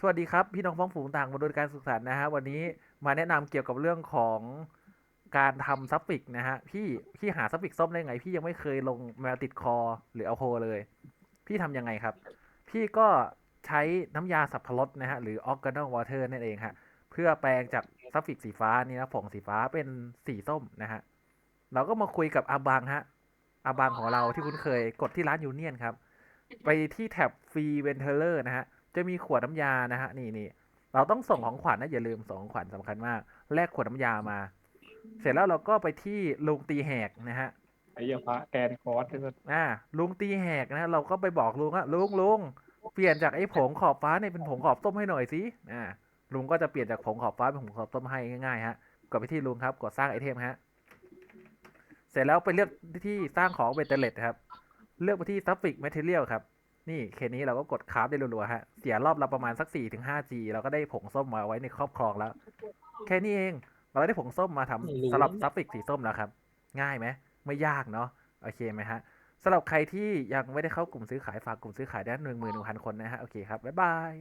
สวัสดีครับ พี่น้องพ้องฝูงต่างบริการสุขสันต์นะฮะวันนี้มาแนะนำเกี่ยวกับเรื่องของการทำซัฟฟิกนะฮะพี่พี่หาซัฟฟิกส้มได้ไง พี่ยังไม่เคยลงแมวติดคอหรือเอาโคเลย พี่ทำยังไงครับ พี่ก็ใช้น้ำยาสับปะรดนะฮะหรือออร์แกน l วอเตอร์นั่นเองฮะเพื่อแปลงจากซัฟฟิกสีฟ้านี่นะผงสีฟ้าเป็นสีส้มนะฮะเราก็มาคุยกับอาบังฮะอาบังของเราที่คุ้นเคยกดที่ร้านยูเนียนครับ ไปที่แท็บฟรีเวนเทเลอร์นะฮะ จะมีขวดน้ำยานะฮะนี่นี่เราต้องส่งของขวัญนะอย่าลืมส่งของขวัญสำคัญมากแลกขวดน้ำยามา เสร็จแล้วเราก็ไปที่ลุงตีแหกนะฮะไอ้เหี้ยพระแกนคอร์สที่มันอ่าลุงตีแหกนะเราก็ไปบอกลุงว่าลุงลุงเปลี่ยนจากไอ้ผงขอบฟ้าเนี่ยเป็นผงขอบส้มให้หน่อยสิอ่าลุงก็จะเปลี่ยนจากผงขอบฟ้าเป็นผงขอบส้มให้ง่ายๆฮะกดไปที่ลุงครับกดสร้างไอเทมฮะเสร็จแล้วไปเลือกที่สร้างของเบเตเลตครับ เลือกไปที่ซัฟฟิกแมทเทียลครับ นี่เคสนี้เราก็กดคราฟได้รัวๆฮะ เสียรอบละประมาณสัก 4-5G เราก็ได้ผงส้มมาไว้ในครอบครองแล้ว แค่นี้เอง เราได้ผงส้มมาทำสำหรับซัฟฟิกสีส้มแล้วครับ ง่ายไหม ไม่ยากเนาะ โอเคไหมฮะสำหรับใครที่ยังไม่ได้เข้ากลุ่มซื้อขายฝากกลุ่มซื้อขายได้หนึ่งหมื่นหนึ่งพันคนนะฮะ โอเคครับ บ๊ายบาย